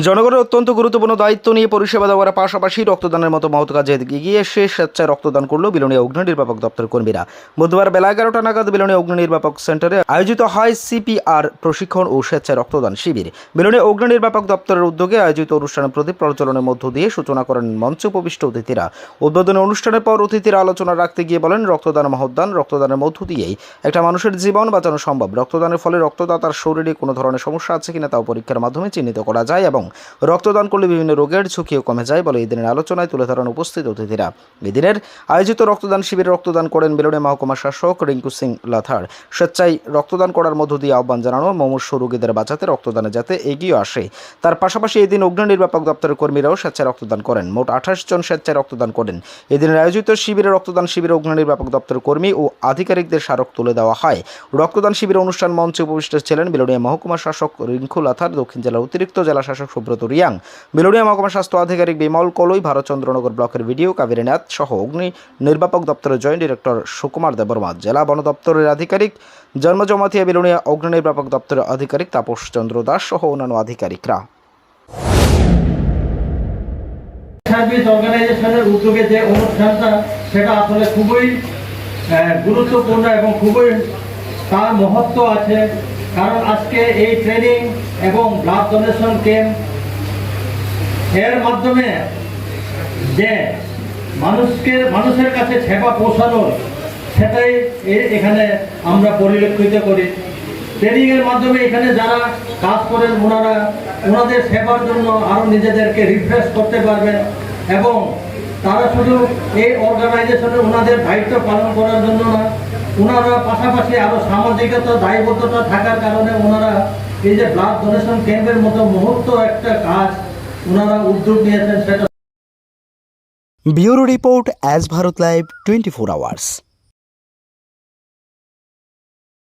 জনগণের অত্যন্ত গুরুত্বপূর্ণ দায়িত্ব নিয়ে পরিষেবা দেওয়ার পাশাপাশি রক্তদানের মতো মহৎ কাজে এগিয়ে এসে স্বেচ্ছায় রক্তদান করল বিলনীয় অগ্নি নির্বাপক দপ্তর কর্মীরা। বুধবার বেলা এগারোটা নাগাদ বিলনীয় অগ্নি নির্বাপক সেন্টারে আয়োজিত হয় সিপিআর প্রশিক্ষণ ও স্বেচ্ছায় রক্তদান শিবির। বিলনীয় অগ্নি নির্বাপক দপ্তরের উদ্যোগে আয়োজিত অনুষ্ঠানে প্রদীপ প্রজ্বলনের মধ্য দিয়ে সূচনা করেন মঞ্চে উপবিষ্ট অতিথিরা। উদ্বোধনী অনুষ্ঠানের পর অতিথিরা আলোচনা রাখতে গিয়ে বলেন, রক্তদান মহদান রক্তদানের মধ্য দিয়েই একটা মানুষের জীবন বাঁচানো সম্ভব। রক্তদানের ফলে রক্তদাতার শরীরে কোনো ধরনের সমস্যা আছে কিনা তাও পরীক্ষার মাধ্যমে চিহ্নিত করা যায় এবং রক্তদান করলে বিভিন্ন রোগের ঝুঁকিও কমে যায় বলে এই দিনের আলোচনায় তুলে ধরেন উপস্থিত অতিথিরা। এদিনের আয়োজিত রক্তদান শিবিরে রক্তদান করেন বেলুড়ে মহকুমা শাসক রিঙ্কু সিং লাথার। স্বেচ্ছায় রক্তদান করার মধ্য দিয়ে আহ্বান জানানো, মুমূর্ষ রোগীদের বাঁচাতে রক্তদানে যাতে এগিয়ে আসে। তার পাশাপাশি এই দিন অগ্নি নির্বাপক দপ্তরের কর্মীরাও স্বেচ্ছায় রক্তদান করেন। মোট আঠাশ জন স্বেচ্ছায় রক্তদান করেন। এদিনের আয়োজিত শিবিরে রক্তদান শিবিরে অগ্নি নির্বাপক দপ্তরের কর্মী ও আধিকারিকদের স্মারক তুলে দেওয়া হয়। রক্তদান শিবিরে অনুষ্ঠান মঞ্চে উপবিষ্ট ছিলেন বেলুড়িয়া মহকুমা শাসক রিঙ্কু লাথার, দক্ষিণ জেলার অতিরিক্ত জেলা শাসক সুব্রত রিয়াং। বেলুড়িয়া মহকুমা স্বাস্থ্য আধিকারিক বিমল কলই ভারতচন্দ্রনগর ব্লকের ভিডিও কাবেরী নাথ সহ অগ্নি নির্বাপক দপ্তরের জয়েন্ট ডিরেক্টর সুকুমার দেববর্মা। জেলা বন দপ্তরের আধিকারিক জন্মজমাতিয়া বেলুড়িয়া অগ্নি নির্বাপক দপ্তরের আধিকারিক তাপস চন্দ্র দাস সহ অন্যান্য আধিকারিকরা। সার্ভিস উদ্যোগে যে অনুষ্ঠানটা, সেটা আসলে খুবই গুরুত্বপূর্ণ এবং খুবই তার মহত্ব আছে। কারণ আজকে এই ট্রেনিং এবং ব্লাড ডোনেশন ক্যাম্প এর মাধ্যমে যে মানুষকে, মানুষের কাছে সেবা পৌঁছানোর সেটাই এখানে আমরা পরিলক্ষিত করি। ট্রেনিংয়ের মাধ্যমে এখানে যারা কাজ করেন, ওনারা, ওনাদের সেবার জন্য আরও নিজেদেরকে রিফ্রেশ করতে পারবেন এবং তারা শুধু এই অর্গানাইজেশনে ওনাদের দায়িত্ব পালন করার জন্য না, ওনারা পাশাপাশি আরও সামাজিকতা, দায়বদ্ধতা থাকার কারণে ওনারা এই যে ব্লাড ডোনেশন ক্যাম্পের মতো মুহূর্ত একটা কাজ ওনারা উদ্যোগ নিয়েছেন, সেটা bureau report as Bharat live twenty four hours.